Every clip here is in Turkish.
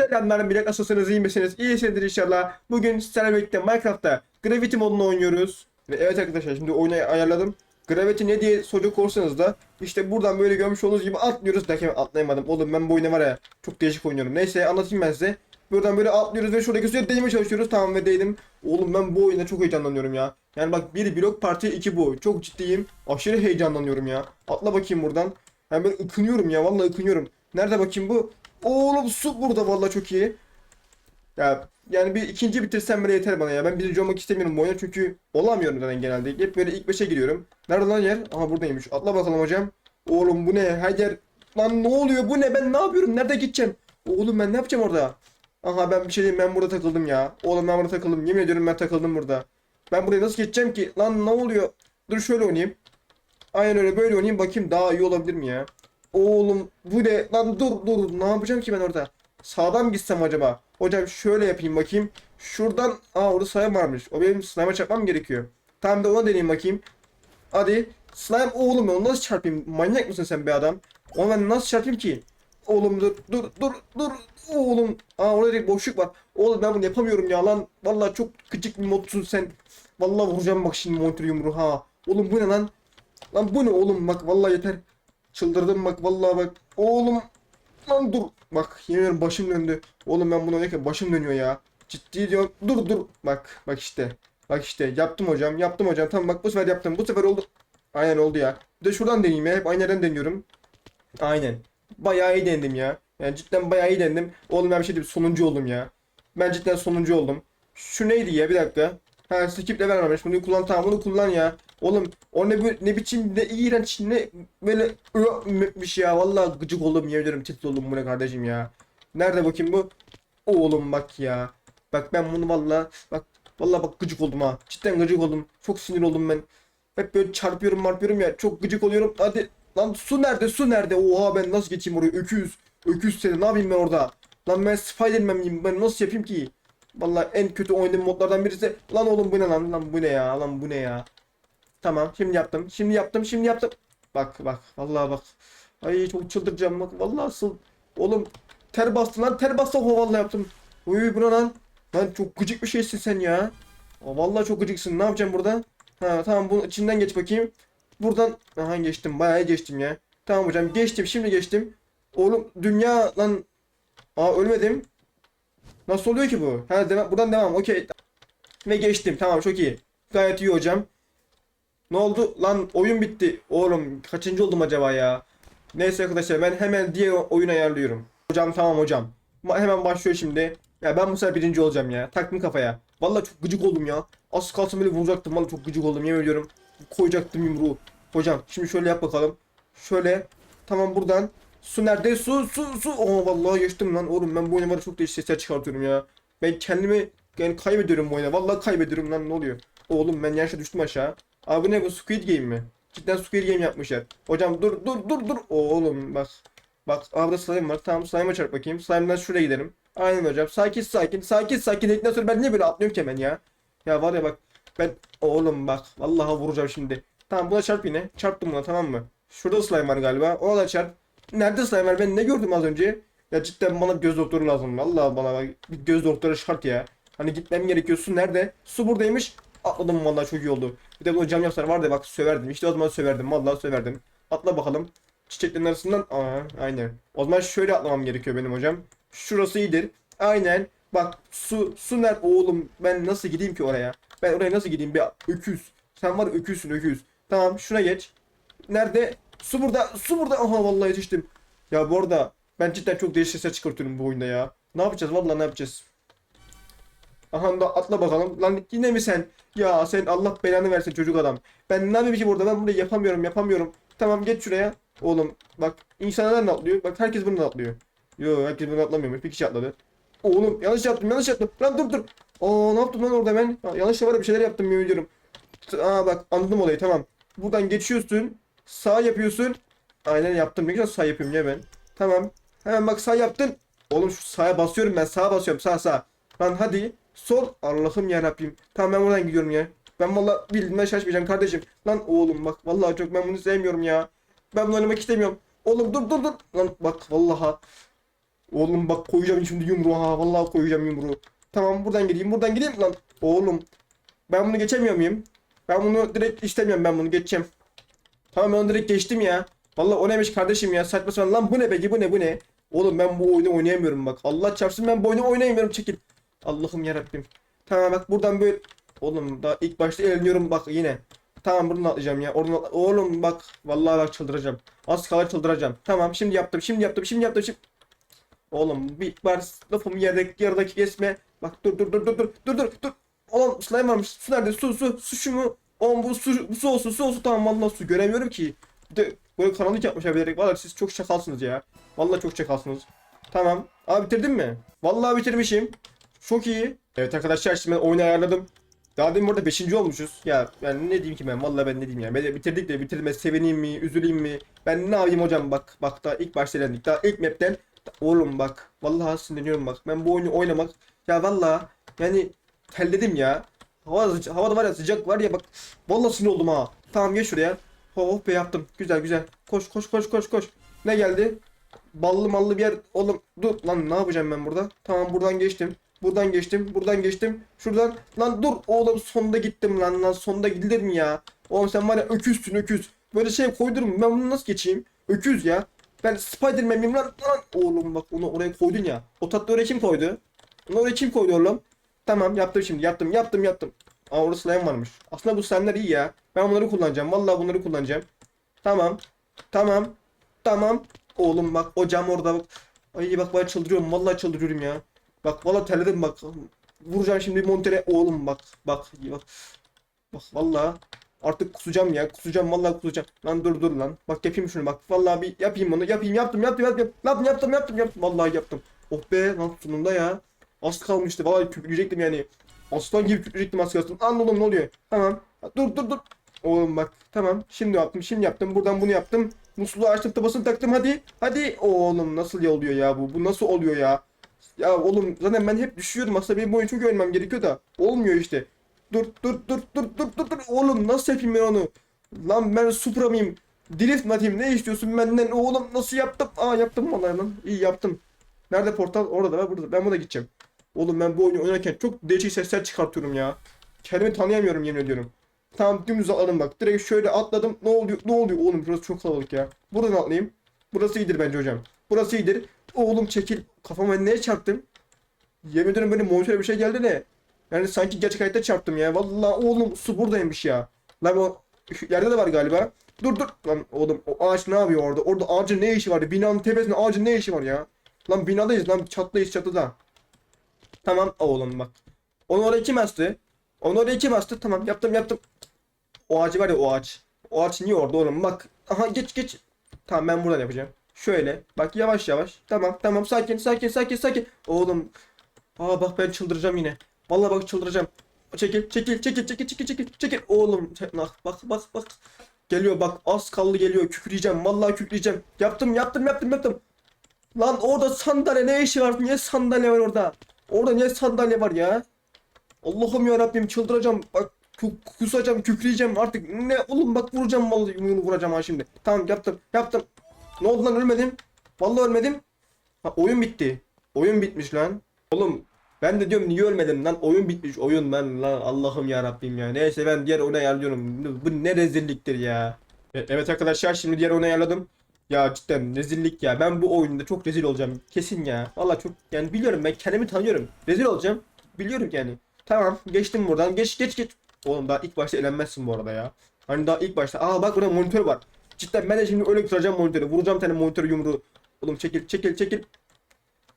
Selamlar millet nasılsınız iyi misiniz? İyisinizdir inşallah. Bugün sizlerle Minecraft'ta Gravity modunu oynuyoruz. Ve evet arkadaşlar şimdi oyunu ayarladım. Gravity ne diye soracak olursanız da işte buradan böyle görmüş olduğunuz gibi atlıyoruz. Derken atlayamadım. Oğlum ben bu oyunu var ya çok değişik oynuyorum. Neyse anlatayım ben size. Buradan böyle atlıyoruz ve şuradaki suya değmeye çalışıyoruz. Tamam ve değdim. Oğlum ben bu oyuna çok heyecanlanıyorum ya. Yani bak bir blok parti iki bu. Çok ciddiyim. Aşırı heyecanlanıyorum ya. Atla bakayım buradan. Ben böyle ıkınıyorum ya vallahi ıkınıyorum. Nerede bakayım bu? Oğlum su burada vallahi çok iyi. Ya yani bir ikinci bitirsem bile yeter bana ya. Ben birinci olmak istemiyorum bu oyuna çünkü olamıyorum zaten genelde. Hep böyle ilk beşe giriyorum. Nerede lan yer? Aha buradaymış. Atla bakalım hocam. Oğlum bu ne? Her yer... Lan ne oluyor? Bu ne? Ben ne yapıyorum? Nerede gideceğim? Oğlum ben ne yapacağım orada? Aha ben bir şey diyeyim ben burada takıldım ya. Oğlum ben burada takıldım. Yemin ediyorum ben takıldım burada. Ben buraya nasıl geçeceğim ki? Lan ne oluyor? Dur şöyle oynayayım. Aynen öyle böyle oynayayım bakayım daha iyi olabilir mi ya? Oğlum bu ne? Lan dur dur ne yapacağım ki ben orada? Sağdan gitsem acaba? Hocam şöyle yapayım bakayım. Şuradan aa orada slime varmış. O benim slime'a çarpmam gerekiyor. Tamam da ona deneyeyim bakayım. Hadi. Slime oğlum onu nasıl çarpayım? Manyak mısın sen be adam? Onu ben nasıl çarpayım ki? Oğlum dur dur dur dur. Oğlum. Aa orada bir boşluk var. Oğlum ben bunu yapamıyorum ya lan. Vallahi çok gıcık bir modsun sen. Vallahi vuracağım bak şimdi monitör yumruğu ha. Oğlum bu ne lan? Lan bu ne oğlum bak vallahi yeter. Çıldırdım bak vallahi bak. Oğlum lan dur. Bak yemin başım döndü. Oğlum ben bunu oynarken başım dönüyor ya. Ciddi diyorum. Dur dur. Bak bak işte. Bak işte yaptım hocam. Yaptım hocam. Tamam bak bu sefer yaptım. Bu sefer oldu. Aynen oldu ya. Bir de şuradan deneyeyim ya. Hep aynı yerden deniyorum. Aynen. Bayağı iyi dendim ya. Yani cidden bayağı iyi dendim. Oğlum ben bir şey diyeyim. Sonuncu oldum ya. Ben cidden sonuncu oldum. Şu neydi ya bir dakika. Ha skip de vermemiş. Bunu kullan tamam bunu kullan ya. Oğlum o ne, bu- ne biçim ne iğrenç ne böyle bir ya. Vallahi gıcık oldum yemin ederim oldum bu ne kardeşim ya. Nerede bakayım bu? Oğlum bak ya. Bak ben bunu vallahi bak vallahi bak gıcık oldum ha. Cidden gıcık oldum. Çok sinir oldum ben. Hep böyle çarpıyorum marpıyorum ya. Çok gıcık oluyorum. Hadi lan su nerede su nerede? Oha ben nasıl geçeyim oraya? Öküz. Öküz seni ne yapayım ben orada? Lan ben Spiderman miyim? Ben nasıl yapayım ki? Vallahi en kötü oynadığım modlardan birisi. Lan oğlum bu ne lan? Lan bu ne ya? Lan bu ne ya? Tamam şimdi yaptım. Şimdi yaptım. Şimdi yaptım. Bak bak. Vallahi bak. Ay çok çıldıracağım bak. Vallahi asıl. Oğlum ter bastı lan. Ter bastı. Oh, vallahi yaptım. Uy bu ne lan? Lan çok gıcık bir şeysin sen ya. Aa, vallahi çok gıcıksın. Ne yapacağım burada? Ha tamam bunun içinden geç bakayım. Buradan aha geçtim. Bayağı geçtim ya. Tamam hocam geçtim. Şimdi geçtim. Oğlum dünya lan. Aa ölmedim. Nasıl oluyor ki bu? Ha devam, buradan devam. Okey. Ve geçtim. Tamam çok iyi. Gayet iyi hocam. Ne oldu? Lan oyun bitti. Oğlum kaçıncı oldum acaba ya? Neyse arkadaşlar ben hemen diğer oyun ayarlıyorum. Hocam tamam hocam. Hemen başlıyor şimdi. Ya ben bu sefer birinci olacağım ya. Taktım kafaya. Vallahi çok gıcık oldum ya. Az kalsın böyle vuracaktım. Vallahi çok gıcık oldum yemin ediyorum. Koyacaktım yumruğu. Hocam şimdi şöyle yap bakalım. Şöyle. Tamam buradan. Su nerede? Su su su. Oo vallahi geçtim lan. Oğlum ben bu oyuna var çok değişik sesler çıkartıyorum ya. Ben kendimi yani kaybediyorum bu oyuna. Vallahi kaybediyorum lan ne oluyor? Oğlum ben yaşa düştüm aşağı. Abi ne bu Squid Game mi? Cidden Squid Game yapmışlar. Hocam dur dur dur dur. Oğlum bak. Bak burada slime var. Tamam slime'a çarp bakayım. Slime'dan şuraya gidelim. Aynen hocam. Sakin sakin. Sakin sakin. Dedikten sonra ben niye böyle atlıyorum ki hemen ya? Ya var ya bak. Ben oğlum bak. Vallahi vuracağım şimdi. Tamam buna çarp yine. Çarptım buna tamam mı? Şurada slime var galiba. Ona da çarp. Nerede slime var? Ben ne gördüm az önce? Ya cidden bana göz doktoru lazım. Vallahi bana bak. Bir göz doktoru şart ya. Hani gitmem gerekiyor. Su nerede? Su buradaymış. Atladım vallahi çok iyi oldu. Bir de bu cam yapsalar var da bak söverdim. İşte o zaman söverdim. Vallahi söverdim. Atla bakalım. Çiçeklerin arasından. Aa, aynen. O zaman şöyle atlamam gerekiyor benim hocam. Şurası iyidir. Aynen. Bak su su nerede? Oğlum ben nasıl gideyim ki oraya? Ben oraya nasıl gideyim? Bir öküz. Sen var öküzsün öküz. Tamam şuna geç. Nerede? Su burada. Su burada. Aha vallahi yetiştim. Ya bu arada ben cidden çok değişik sesler çıkartıyorum bu oyunda ya. Ne yapacağız? Vallahi ne yapacağız? Aha da atla bakalım. Lan yine mi sen? Ya sen Allah belanı versin çocuk adam. Ben ne yapayım burada? Ben burayı yapamıyorum, yapamıyorum. Tamam geç şuraya. Oğlum bak insanlar da atlıyor. Bak herkes bunu atlıyor. Yo herkes bunu atlamıyormuş. Bir kişi atladı. Oğlum yanlış yaptım, yanlış yaptım. Lan dur dur. Aa ne yaptım lan orada ben? Ha, yanlış var bir şeyler yaptım yemin ediyorum. Aa bak anladım olayı tamam. Buradan geçiyorsun. Sağ yapıyorsun. Aynen yaptım. Ne güzel sağ yapıyorum ya ben. Tamam. Hemen bak sağ yaptın. Oğlum şu sağa basıyorum ben. Sağa basıyorum. Sağ sağ. Lan hadi. Sol. Allah'ım ya Rabbim. Tamam ben buradan gidiyorum ya. Ben valla bildiğimden şaşmayacağım kardeşim. Lan oğlum bak vallahi çok ben bunu sevmiyorum ya. Ben bunu oynamak istemiyorum. Oğlum dur dur dur. Lan bak vallaha. Oğlum bak koyacağım şimdi yumruğu ha. Vallahi koyacağım yumruğu. Tamam buradan gideyim buradan gideyim lan. Oğlum ben bunu geçemiyor muyum? Ben bunu direkt istemiyorum ben bunu geçeceğim. Tamam ben onu direkt geçtim ya. Vallahi o neymiş kardeşim ya saçma sapan lan bu ne peki bu ne bu ne? Oğlum ben bu oyunu oynayamıyorum bak. Allah çarpsın ben bu oyunu oynayamıyorum çekil. Allah'ım yarabbim. Tamam bak buradan böyle. Oğlum daha ilk başta eğleniyorum bak yine. Tamam buradan atlayacağım ya. Oradan Oğlum bak vallahi bak çıldıracağım. Az kala çıldıracağım. Tamam şimdi yaptım şimdi yaptım şimdi yaptım şimdi. Oğlum bir var lafımı yerdeki yarıdaki kesme. Bak dur dur dur dur dur dur dur dur. Oğlum slime varmış. Su nerede? Su su su şu mu? Oğlum bu su, bu su olsun su olsun tamam vallahi su göremiyorum ki. Bir de böyle karanlık yapmışlar bilerek. Vallahi siz çok şakalsınız ya. Vallahi çok çakalsınız. Tamam. Abi bitirdin mi? Vallahi bitirmişim. Çok iyi. Evet arkadaşlar şimdi ben oyunu ayarladım. Daha demin burada 5. olmuşuz. Ya yani ne diyeyim ki ben? Vallahi ben ne diyeyim ya. Ben de bitirdik de bitirme sevineyim mi, üzüleyim mi? Ben ne yapayım hocam bak. Bak daha ilk başta elendik. Daha ilk map'ten Oğlum bak vallahi sinirleniyorum bak. Ben bu oyunu oynamak ya vallahi yani terledim ya. Hava havada var ya sıcak var ya bak. Vallahi sinir oldum ha. Tamam geç şuraya. Oh be yaptım. Güzel güzel. Koş koş koş koş koş. Ne geldi? Ballı mallı bir yer. Oğlum dur lan ne yapacağım ben burada? Tamam buradan geçtim. Buradan geçtim. Buradan geçtim. Şuradan lan dur oğlum sonda gittim lan lan sonda gidilir mi ya? Oğlum sen var ya öküzsün öküz. Böyle şey koydurum ben bunu nasıl geçeyim? Öküz ya. Ben Spider-Man lan? lan? Oğlum bak onu oraya koydun ya. O tatlı oraya kim koydu? Onu oraya kim koydu oğlum? Tamam yaptım şimdi yaptım yaptım yaptım. Aa orada slime varmış. Aslında bu slime'ler iyi ya. Ben bunları kullanacağım. Vallahi bunları kullanacağım. Tamam. Tamam. Tamam. Oğlum bak o cam orada bak. Ay bak ben çıldırıyorum. Vallahi çıldırıyorum ya. Bak vallahi terledim bak. Vuracağım şimdi montere. Oğlum bak. Bak. bak. Bak vallahi. Artık kusacağım ya. Kusacağım vallahi kusacağım. Lan dur dur lan. Bak yapayım şunu bak. Vallahi bir yapayım bunu. Yapayım yaptım yaptım yaptım. Yaptım yaptım yaptım yaptım. Vallahi yaptım. Oh be lan sonunda ya. Az kalmıştı. Vallahi küpleyecektim yani. Aslan gibi küpleyecektim az kalsın. Lan oğlum ne oluyor? Tamam. Dur dur dur. Oğlum bak. Tamam. Şimdi yaptım. Şimdi yaptım. Buradan bunu yaptım. Musluğu açtım. Tabasını taktım. Hadi. Hadi. Oğlum nasıl oluyor ya bu? Bu nasıl oluyor ya? Ya oğlum zaten ben hep düşüyordum. Aslında benim bu oyunu çok öğrenmem gerekiyor da. Olmuyor işte. Dur dur dur dur dur dur dur. Oğlum nasıl yapayım ben onu? Lan ben Supra mıyım? Drift mi atayım? Ne istiyorsun benden? Oğlum nasıl yaptım? Aa yaptım vallahi lan. İyi yaptım. Nerede portal? Orada da var burada. Ben buna gideceğim. Oğlum ben bu oyunu oynarken çok değişik sesler çıkartıyorum ya. Kendimi tanıyamıyorum yemin ediyorum. Tamam dümdüz atladım bak. Direkt şöyle atladım. Ne oluyor? Ne oluyor? Oğlum burası çok kalabalık ya. Buradan atlayayım. Burası iyidir bence hocam. Burası iyidir. Oğlum çekil. Kafama neye çarptım? Yemin ederim böyle monitöre bir şey geldi de. Yani sanki gerçek hayatta çarptım ya. Vallahi oğlum su buradaymış ya. Lan o yerde de var galiba. Dur dur. Lan oğlum o ağaç ne yapıyor orada? Orada ağacın ne işi var? Binanın tepesinde ağacın ne işi var ya? Lan binadayız lan çatlıyız çatıda. Tamam oğlum bak. Onu oraya kim astı? Onu oraya kim astı? Tamam yaptım yaptım. O ağacı var ya o ağaç. O ağaç niye orada oğlum? Bak. Aha geç geç. Tamam ben buradan yapacağım. Şöyle. Bak yavaş yavaş. Tamam tamam sakin sakin sakin sakin. Oğlum. Aa bak ben çıldıracağım yine. Vallahi bak çıldıracağım. Çekil çekil çekil çekil çekil çekil çekil. Oğlum bak bak bak bak. Geliyor bak az kaldı geliyor kükreyeceğim. Vallahi kükreyeceğim. Yaptım yaptım yaptım yaptım. Lan orada sandalye ne işi var? Niye sandalye var orada? Orada niye sandalye var ya? Allah'ım ya Rabbim çıldıracağım. Bak ku- kusacağım, kükreyeceğim artık. Ne oğlum bak vuracağım vallahi yumruğunu vuracağım ha şimdi. Tamam yaptım, yaptım. Ne oldu lan ölmedim? Vallahi ölmedim. Ha oyun bitti. Oyun bitmiş lan. Oğlum ben de diyorum niye ölmedim lan? Oyun bitmiş. Oyun ben lan Allah'ım ya Rabbim ya. Neyse ben diğer oyunu ayarlıyorum. Bu ne rezilliktir ya. E- Evet arkadaşlar şimdi diğer oyunu ayarladım. Ya cidden rezillik ya. Ben bu oyunda çok rezil olacağım. Kesin ya. Vallahi çok yani biliyorum ben kendimi tanıyorum. Rezil olacağım. Biliyorum yani. Tamam geçtim buradan. Geç geç geç. Oğlum daha ilk başta elenmezsin bu arada ya. Hani daha ilk başta. Aa bak burada monitör var. Cidden ben de şimdi öyle tutacağım monitörü. Vuracağım tane monitör yumruğu. Oğlum çekil çekil çekil.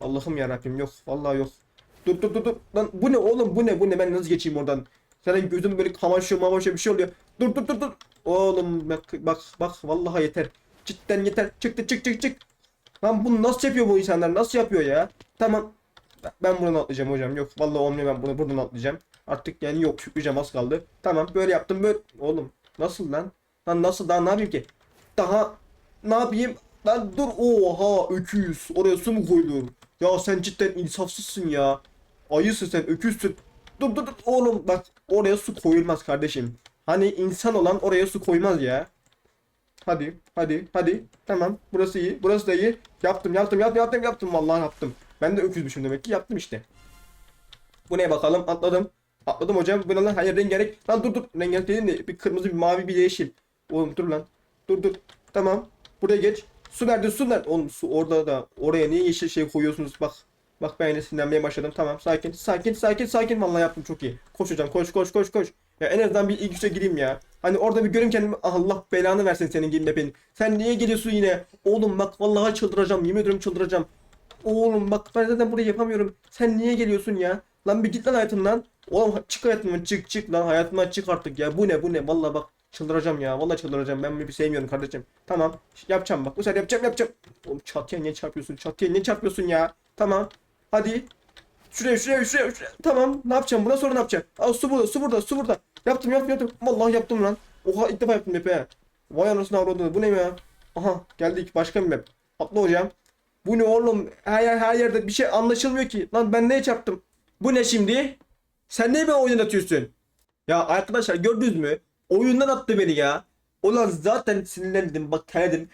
Allah'ım ya Rabbim yok. Vallahi yok. Dur dur dur dur. Lan bu ne oğlum bu ne bu ne ben nasıl geçeyim oradan? Senin gözüm böyle kamaşıyor mamaşıyor bir şey oluyor. Dur dur dur dur. Oğlum bak bak bak vallahi yeter. Cidden yeter. Çıktı çık çık çık. Lan bunu nasıl yapıyor bu insanlar? Nasıl yapıyor ya? Tamam. Ben- buradan atlayacağım hocam. Yok vallahi olmuyor ben bunu buradan atlayacağım. Artık yani yok kükreyeceğim az kaldı. Tamam böyle yaptım böyle. Oğlum nasıl lan? Lan nasıl daha ne yapayım ki? Daha ne yapayım? Lan dur oha öküz. Oraya su mu koydun? Ya sen cidden insafsızsın ya. Ayısın sen öküzsün. Dur dur dur oğlum bak oraya su koyulmaz kardeşim. Hani insan olan oraya su koymaz ya. Hadi hadi hadi. Tamam burası iyi. Burası da iyi. Yaptım yaptım yaptım yaptım yaptım. Vallahi yaptım. Ben de öküzmüşüm demek ki yaptım işte. Bu ne bakalım atladım. Atladım hocam. Bu ne lan? Hayır rengarenk. Lan dur dur. Rengarenk dedim de bir kırmızı bir mavi bir yeşil. Oğlum dur lan. Dur dur. Tamam. Buraya geç. Su nerede su nerede? Oğlum su orada da. Oraya niye yeşil şey koyuyorsunuz? Bak. Bak ben yine sinirlenmeye başladım. Tamam sakin sakin sakin sakin. Vallahi yaptım çok iyi. Koş hocam koş koş koş koş. Ya en azından bir ilk üçe gireyim ya. Hani orada bir göreyim kendimi. Allah belanı versin senin gibi map'in. Sen niye geliyorsun yine? Oğlum bak vallahi çıldıracağım. Yemin ediyorum çıldıracağım. Oğlum bak ben zaten burayı yapamıyorum. Sen niye geliyorsun ya? Lan bir git lan hayatımdan. Oğlum çık hayatımdan çık çık lan hayatımdan çık artık ya. Bu ne bu ne? Vallahi bak çıldıracağım ya. Vallahi çıldıracağım. Ben bir sevmiyorum kardeşim. Tamam. Yapacağım bak. Bu sefer yapacağım yapacağım. Oğlum çatıya niye çarpıyorsun? Çatıya niye çarpıyorsun ya? Tamam. Hadi. Şuraya şuraya şuraya şuraya. Tamam. Ne yapacağım? Buna sonra ne yapacağım? Aa su burada su burada su burada. Yaptım yaptım yaptım. Vallahi yaptım lan. Oha ilk defa yaptım map he. Vay anasını avradını. Bu ne ya? Aha geldik başka bir map. Atla hocam. Bu ne oğlum? Her, yer, her yerde bir şey anlaşılmıyor ki. Lan ben neye çarptım? Bu ne şimdi? Sen niye beni oyundan atıyorsun? Ya arkadaşlar gördünüz mü? Oyundan attı beni ya. Ulan zaten sinirlendim bak terledim.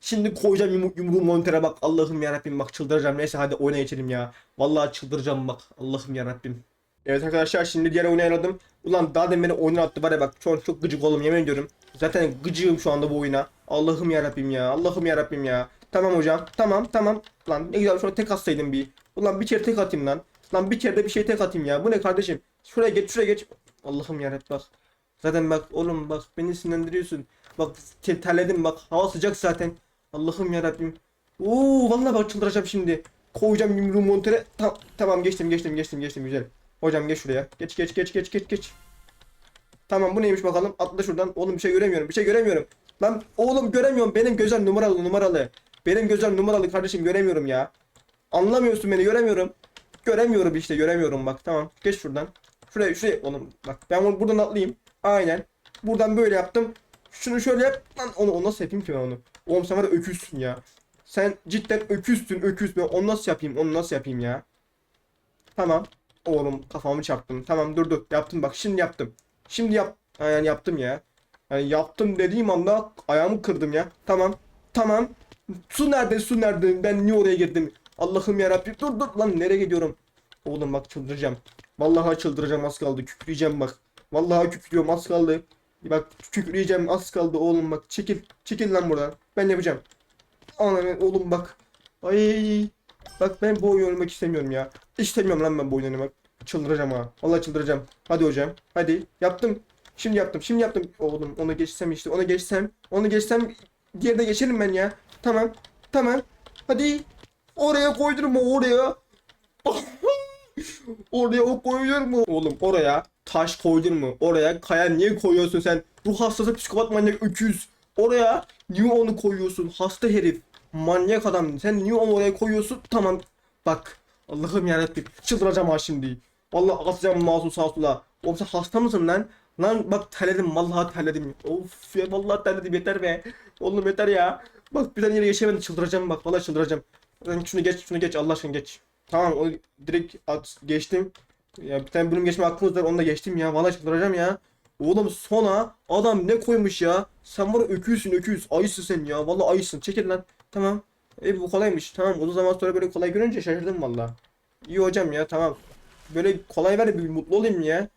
Şimdi koyacağım yum yumruğu monitöre bak Allah'ım yarabbim bak çıldıracağım. Neyse hadi oyuna geçelim ya. Vallahi çıldıracağım bak Allah'ım yarabbim. Evet arkadaşlar şimdi diğer oyunu ayarladım. Ulan daha demin beni oyuna attı ya bak şu an çok gıcık oldum yemin ediyorum. Zaten gıcığım şu anda bu oyuna. Allah'ım yarabbim ya Allah'ım yarabbim ya. Tamam hocam tamam tamam. Lan ne güzel şuna tek atsaydım bir. Ulan bir kere tek atayım lan. Lan bir kere de bir şey tek atayım ya. Bu ne kardeşim? Şuraya geç şuraya geç. Allah'ım yarabbim bak. Zaten bak oğlum bak beni sinirlendiriyorsun. Bak te- terledim bak hava sıcak zaten. Allah'ım yarabbim. Oo vallahi bak çıldıracağım şimdi. Koyacağım yumruğu montere. Ta- tamam geçtim geçtim geçtim geçtim güzel. Hocam geç şuraya. Geç geç geç geç geç geç. Tamam bu neymiş bakalım. Atla şuradan. Oğlum bir şey göremiyorum. Bir şey göremiyorum. Lan oğlum göremiyorum. Benim gözler numaralı numaralı. Benim gözler numaralı kardeşim göremiyorum ya. Anlamıyorsun beni göremiyorum. Göremiyorum işte göremiyorum bak tamam. Geç şuradan. Şuraya şuraya oğlum bak ben buradan atlayayım. Aynen. Buradan böyle yaptım. Şunu şöyle yap. Lan onu, onu nasıl yapayım ki ben onu? Oğlum sen var ya öküzsün ya. Sen cidden öküzsün öküz. Ben onu nasıl yapayım? Onu nasıl yapayım ya? Tamam. Oğlum kafamı çarptım. Tamam dur dur. Yaptım bak şimdi yaptım. Şimdi yap. Yani yaptım ya. Yani yaptım dediğim anda ayağımı kırdım ya. Tamam. Tamam. Su nerede su nerede? Ben niye oraya girdim? Allah'ım yarabbim. Dur dur lan nereye gidiyorum? Oğlum bak çıldıracağım. Vallahi çıldıracağım az kaldı. Kükreyeceğim bak. Vallahi kükrüyorum az kaldı. Bak kükreyeceğim az kaldı oğlum bak. Çekil. Çekil lan buradan. Ben yapacağım. Anam oğlum bak. Ay. Bak ben bu oyunu oynamak istemiyorum ya. İstemiyorum lan ben bu oyunu oynamak. Çıldıracağım ha. Vallahi çıldıracağım. Hadi hocam. Hadi. Yaptım. Şimdi yaptım. Şimdi yaptım. Oğlum onu geçsem işte. Onu geçsem. Onu geçsem. Diğerine geçerim ben ya. Tamam. Tamam. Hadi. Oraya koydurma oraya. oraya o koyulur mu? Oğlum oraya taş koydun mu? Oraya kaya niye koyuyorsun sen? Ruh hastası psikopat manyak öküz. Oraya niye onu koyuyorsun? Hasta herif. Manyak adam. Sen niye onu oraya koyuyorsun? Tamam. Bak. Allah'ım yarabbim. Çıldıracağım ha şimdi. Vallahi atacağım mouse'u sağa sola. Oğlum sen hasta mısın lan? Lan bak terledim. Vallahi terledim. Of ya vallahi terledim yeter be. Oğlum yeter ya. Bak bir tane yere geçemedim çıldıracağım bak. Vallahi çıldıracağım. Şunu geç şunu geç Allah aşkına geç. Tamam o direkt at, geçtim. Ya bir tane bölüm geçme hakkımız var onu da geçtim ya. Vallahi çıldıracağım ya. Oğlum sona adam ne koymuş ya? Sen var ya öküzsün öküz. Ayısın sen ya. Vallahi ayısın. Çekil lan. Tamam. E bu kolaymış. Tamam uzun zaman sonra böyle kolay görünce şaşırdım vallahi. İyi hocam ya tamam. Böyle kolay ver bir mutlu olayım ya.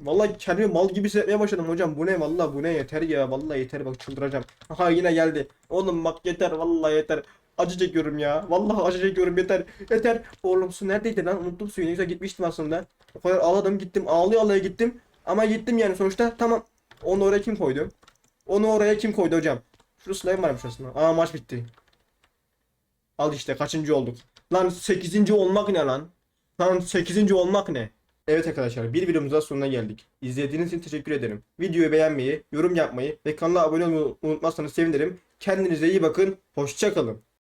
Vallahi kendimi mal gibi hissetmeye başladım hocam. Bu ne vallahi bu ne yeter ya. Vallahi yeter bak çıldıracağım. Aha yine geldi. Oğlum bak yeter vallahi yeter. Acı çekiyorum ya. Vallahi acı çekiyorum yeter. Yeter. Oğlum su neredeydi lan? Unuttum suyu. Ne güzel gitmiştim aslında. O kadar ağladım gittim. Ağlıyor ağlaya gittim. Ama gittim yani sonuçta. Tamam. Onu oraya kim koydu? Onu oraya kim koydu hocam? Şurası slime varmış aslında. Aa maç bitti. Al işte kaçıncı olduk. Lan 8. olmak ne lan? Lan 8. olmak ne? Evet arkadaşlar bir videomuzun daha sonuna geldik. İzlediğiniz için teşekkür ederim. Videoyu beğenmeyi, yorum yapmayı ve kanala abone olmayı unutmazsanız sevinirim. Kendinize iyi bakın. Hoşçakalın.